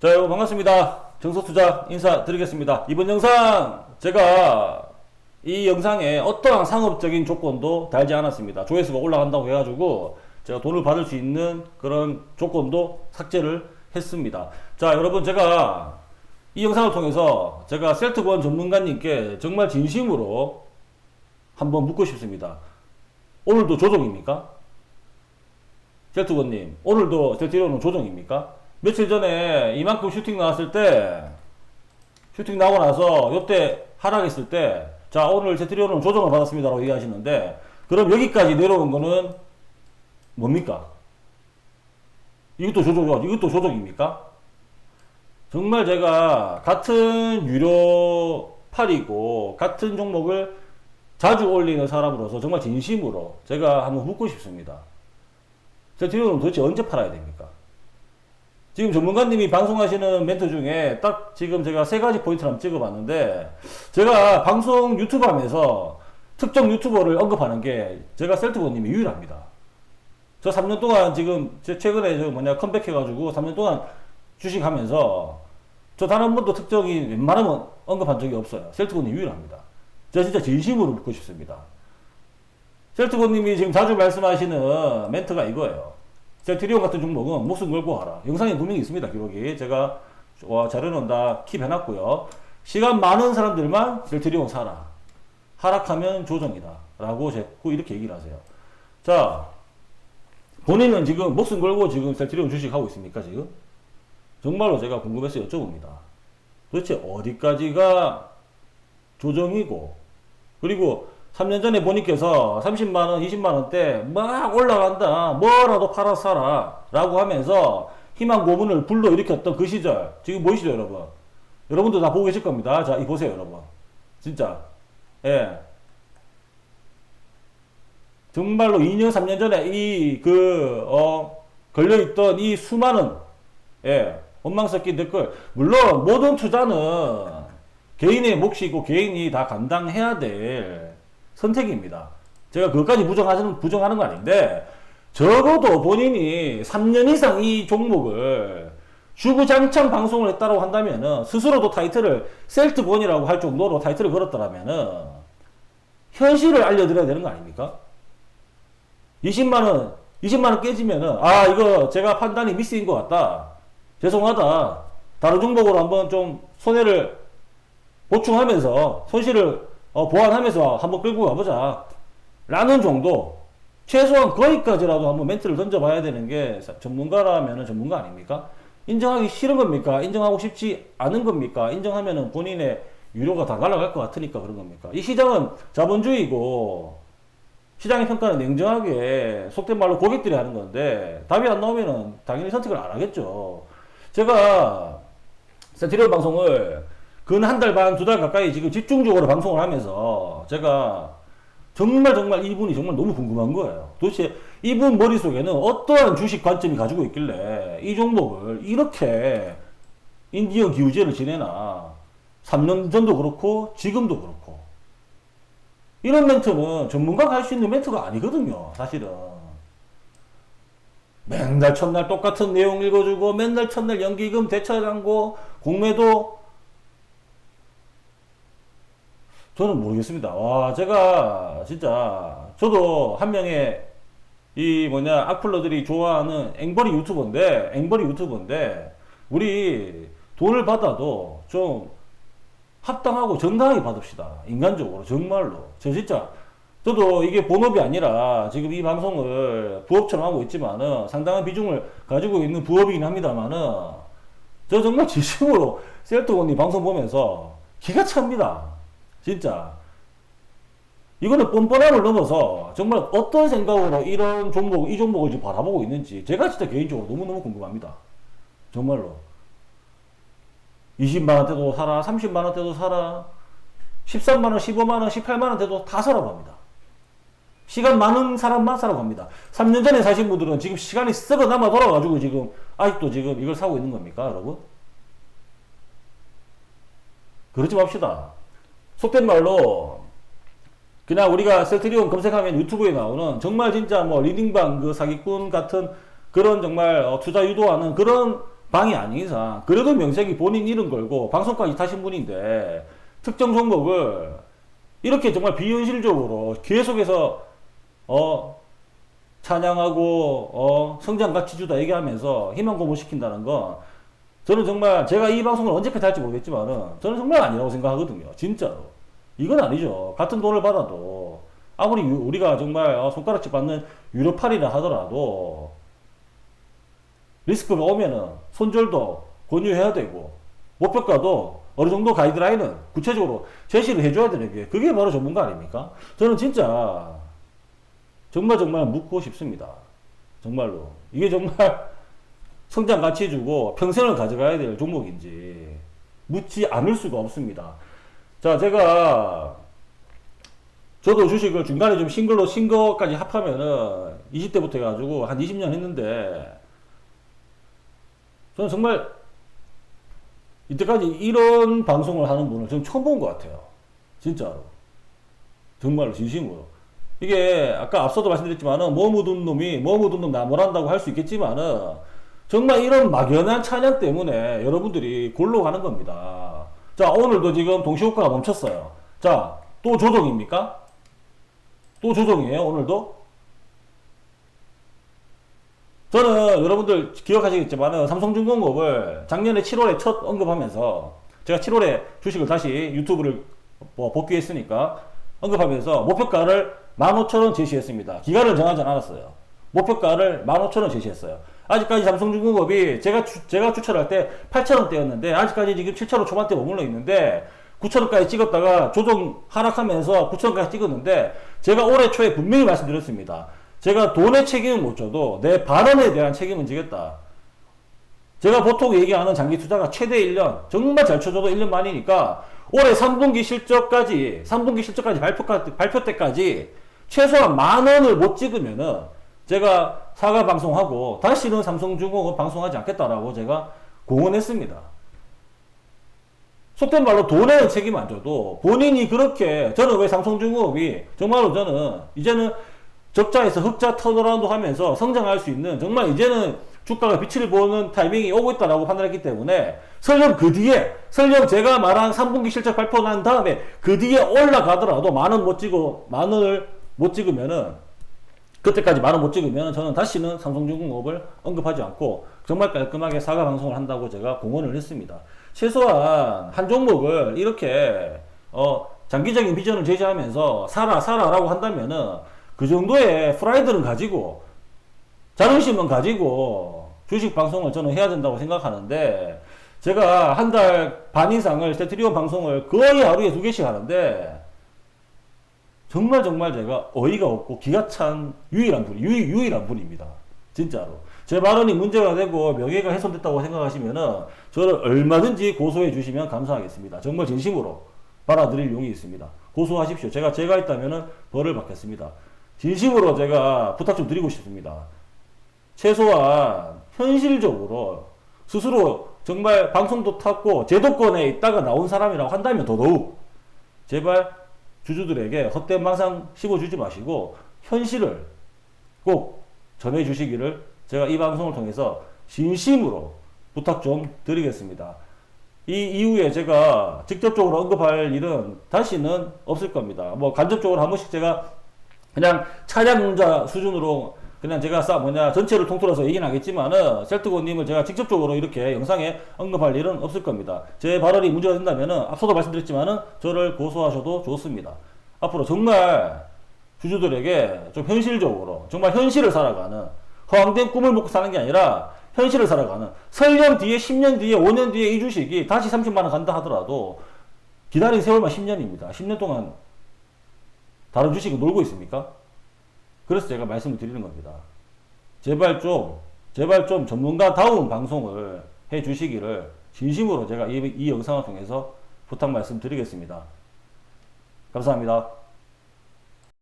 자, 여러분 반갑습니다. 정석투자 인사드리겠습니다. 이번 영상 제가 이 영상에 어떠한 상업적인 조건도 달지 않았습니다. 조회수가 올라간다고 해가지고 제가 돈을 받을 수 있는 그런 조건도 삭제를 했습니다. 자, 여러분 제가 이 영상을 통해서 제가 셀트권 전문가님께 정말 진심으로 한번 묻고 싶습니다. 오늘도 조정입니까? 셀트권님, 오늘도 셀트리온은 조정입니까? 며칠 전에 이만큼 슈팅 나왔을 때, 슈팅 나오고 나서, 요때 하락했을 때, 자, 오늘 셀트리온은 조정을 받았습니다 라고 얘기하시는데, 그럼 여기까지 내려온 거는 뭡니까? 이것도 조정, 이것도 조정입니까? 정말 제가 같은 유료 팔이고, 같은 종목을 자주 올리는 사람으로서 정말 진심으로 제가 한번 묻고 싶습니다. 셀트리온은 도대체 언제 팔아야 됩니까? 지금 전문가님이 방송하시는 멘트 중에 딱 지금 제가 세 가지 포인트를 한번 찍어봤는데 제가 방송 유튜브 하면서 특정 유튜버를 언급하는 게 제가 셀트고님이 유일합니다. 저 3년 동안 지금 제 최근에 저 뭐냐 컴백해가지고 3년 동안 주식 하면서 저 단 한 번도 특정인 웬만하면 언급한 적이 없어요. 셀트고님 유일합니다. 저 진짜 진심으로 묻고 싶습니다. 셀트고님이 지금 자주 말씀하시는 멘트가 이거예요. 셀트리온 같은 종목은 목숨 걸고 하라. 영상에 분명히 있습니다. 기록이. 제가 와, 자료는 다 킵해놨고요. 시간 많은 사람들만 셀트리온 사라. 하락하면 조정이다. 라고 자꾸 이렇게 얘기를 하세요. 자, 본인은 지금 목숨 걸고 지금 셀트리온 주식 하고 있습니까? 지금? 정말로 제가 궁금해서 여쭤봅니다. 도대체 어디까지가 조정이고, 그리고 3년 전에 보니께서 30만원, 20만원대 막 올라간다. 뭐라도 팔아 사라. 라고 하면서 희망 고문을 불러일으켰던 그 시절. 지금 보이시죠, 여러분? 여러분도 다 보고 계실 겁니다. 자, 이 보세요, 여러분. 진짜. 예. 정말로 2년, 3년 전에 이, 그, 어, 걸려있던 이 수많은, 예, 원망 섞인 댓글. 물론, 모든 투자는 개인의 몫이고 개인이 다 감당해야 될 선택입니다. 제가 그것까지 부정하는, 부정하는 거 아닌데, 적어도 본인이 3년 이상 이 종목을 주구장창 방송을 했다고 한다면은, 스스로도 타이틀을 셀트본이라고 할 정도로 타이틀을 걸었더라면은, 현실을 알려드려야 되는 거 아닙니까? 20만원, 20만원 깨지면은, 아, 이거 제가 판단이 미스인 것 같다. 죄송하다. 다른 종목으로 한번 좀 손해를 보충하면서, 손실을 어, 보완하면서 한번 끌고 가보자. 라는 정도. 최소한 거기까지라도 한번 멘트를 던져봐야 되는 게 전문가라면 전문가 아닙니까? 인정하기 싫은 겁니까? 인정하고 싶지 않은 겁니까? 인정하면은 본인의 유료가 다 날아갈 것 같으니까 그런 겁니까? 이 시장은 자본주의고, 시장의 평가는 냉정하게, 속된 말로 고객들이 하는 건데, 답이 안 나오면은 당연히 선택을 안 하겠죠. 제가 센트리온 방송을 근 한 달 반, 두 달 가까이 지금 집중적으로 방송을 하면서 제가 정말 정말 이분이 정말 너무 궁금한 거예요. 도대체 이분 머릿속에는 어떠한 주식 관점이 가지고 있길래 이 종목을 이렇게 인디언 기우제를 지내나 3년 전도 그렇고 지금도 그렇고 이런 멘트는 전문가가 할 수 있는 멘트가 아니거든요. 사실은. 맨날 첫날 똑같은 내용 읽어주고 맨날 첫날 연기금 대차 광고 공매도 저는 모르겠습니다. 와, 제가 진짜 저도 한 명의 이 뭐냐 악플러들이 좋아하는 앵벌이 유튜버인데 앵벌이 유튜버인데 우리 돈을 받아도 좀 합당하고 정당하게 받읍시다. 인간적으로 정말로. 저 진짜 저도 이게 본업이 아니라 지금 이 방송을 부업처럼 하고 있지만은 상당한 비중을 가지고 있는 부업이긴 합니다만은 저 정말 진심으로 셀트원이 방송 보면서 기가 찹니다. 진짜. 이거는 뻔뻔함을 넘어서 정말 어떤 생각으로 이런 종목, 이 종목을 지금 바라보고 있는지 제가 진짜 개인적으로 너무너무 궁금합니다. 정말로. 20만원 대도 사라, 30만원 대도 사라, 13만원, 15만원, 18만원 대도 다 사라고 합니다. 시간 많은 사람만 사라고 합니다. 3년 전에 사신 분들은 지금 시간이 썩어 남아 돌아가지고 지금 아직도 지금 이걸 사고 있는 겁니까, 여러분? 그러지 맙시다. 속된 말로 그냥 우리가 셀트리온 검색하면 유튜브에 나오는 정말 진짜 뭐 리딩방 그 사기꾼 같은 그런 정말 어, 투자 유도하는 그런 방이 아닌 이상 그래도 명색이 본인 이름 걸고 방송까지 타신 분인데 특정 종목을 이렇게 정말 비현실적으로 계속해서 어 찬양하고 어 성장 가치 주다 얘기하면서 희망 고문시킨다는 건 저는 정말 제가 이 방송을 언제까지 할지 모르겠지만은 저는 정말 아니라고 생각하거든요. 진짜로. 이건 아니죠. 같은 돈을 받아도 아무리 유- 우리가 정말 어, 손가락질 받는 유료팔이라 하더라도 리스크가 오면은 손절도 권유해야 되고 목표가도 어느 정도 가이드라인은 구체적으로 제시를 해줘야 되는 게 그게 바로 전문가 아닙니까? 저는 진짜 정말 정말 묻고 싶습니다. 정말로 이게 정말 성장 가치 주고 평생을 가져가야 될 종목인지 묻지 않을 수가 없습니다. 자, 제가 저도 주식을 중간에 좀 싱글로 싱거까지 합하면은 20대부터 해가지고 한 20년 했는데 저는 정말 이때까지 이런 방송을 하는 분을 저는 처음 본 것 같아요. 진짜로. 정말로 진심으로. 이게 아까 앞서도 말씀드렸지만은 뭐 묻은 놈이 뭐 묻은 놈 나무란다고 할 수 있겠지만은 정말 이런 막연한 찬양 때문에 여러분들이 골로 가는 겁니다. 자 오늘도 지금 동시호가가 멈췄어요. 자 또 조정입니까? 또 조정이에요 오늘도? 저는 여러분들 기억하시겠지만은 삼성중공업을 작년에 7월에 첫 언급하면서 제가 7월에 주식을 다시 유튜브를 뭐 복귀했으니까 언급하면서 목표가를 15,000원 제시했습니다. 기간을 정하지 않았어요. 목표가를 15,000원 제시했어요. 아직까지 삼성중공업이 제가 추, 제가 추천할 때 8,000원대였는데 아직까지 지금 7,000원 초반대 머물러 있는데 9,000원까지 찍었다가 조정 하락하면서 9,000원까지 찍었는데 제가 올해 초에 분명히 말씀드렸습니다. 제가 돈의 책임은 못 져도 내 발언에 대한 책임은 지겠다. 제가 보통 얘기하는 장기 투자가 최대 1년, 정말 잘 쳐줘도 1년 만이니까 올해 3분기 실적까지, 3분기 실적까지 발표, 발표 때까지 최소한 만 원을 못 찍으면은 제가 사과 방송하고 다시는 삼성중공업 방송하지 않겠다라고 제가 공언했습니다. 속된 말로 돈에는 책임 안 져도 본인이 그렇게 저는 왜 삼성중공업이 정말로 저는 이제는 적자에서 흑자 턴어라운드 하면서 성장할 수 있는 정말 이제는 주가가 빛을 보는 타이밍이 오고 있다라고 판단했기 때문에 설령 그 뒤에 설령 제가 말한 3분기 실적 발표 난 다음에 그 뒤에 올라가더라도 만원 못 찍어 만 원을 못 찍으면은 그때까지 만원못 찍으면 저는 다시는 삼성중공업을 언급하지 않고 정말 깔끔하게 사과 방송을 한다고 제가 공언을 했습니다. 최소한 한 종목을 이렇게 어 장기적인 비전을 제시하면서 사라 사라라고 한다면은 그 정도의 프라이드는 가지고 자존심은 가지고 주식 방송을 저는 해야 된다고 생각하는데 제가 한 달 반 이상을 세트리온 방송을 거의 하루에 두 개씩 하는데 정말 정말 제가 어이가 없고 기가 찬 유일한 분이 유, 유일한 분입니다. 진짜로. 제 발언이 문제가 되고 명예가 훼손됐다고 생각하시면은 저를 얼마든지 고소해 주시면 감사하겠습니다. 정말 진심으로 받아들일 용이 있습니다. 고소하십시오. 제가 제가 있다면은 벌을 받겠습니다. 진심으로 제가 부탁 좀 드리고 싶습니다. 최소한 현실적으로 스스로 정말 방송도 탔고 제도권에 있다가 나온 사람이라고 한다면 더더욱 제발 주주들에게 헛된 망상 씹어주지 마시고 현실을 꼭 전해주시기를 제가 이 방송을 통해서 진심으로 부탁 좀 드리겠습니다. 이 이후에 제가 직접적으로 언급할 일은 다시는 없을 겁니다. 뭐 간접적으로 한 번씩 제가 그냥 차량 문자 수준으로 그냥 제가 싸 뭐냐 전체를 통틀어서 얘기는 하겠지만은 셀트고님을 제가 직접적으로 이렇게 영상에 언급할 일은 없을 겁니다. 제 발언이 문제가 된다면은 앞서도 말씀드렸지만은 저를 고소하셔도 좋습니다. 앞으로 정말 주주들에게 좀 현실적으로 정말 현실을 살아가는 허황된 꿈을 먹고 사는 게 아니라 현실을 살아가는 설령 뒤에 10년 뒤에 5년 뒤에 이 주식이 다시 30만 원 간다 하더라도 기다린 세월만 10년입니다. 10년 동안 다른 주식은 놀고 있습니까? 그래서 제가 말씀을 드리는 겁니다. 제발 좀, 제발 좀 전문가다운 방송을 해 주시기를 진심으로 제가 이, 이 영상을 통해서 부탁 말씀드리겠습니다. 감사합니다.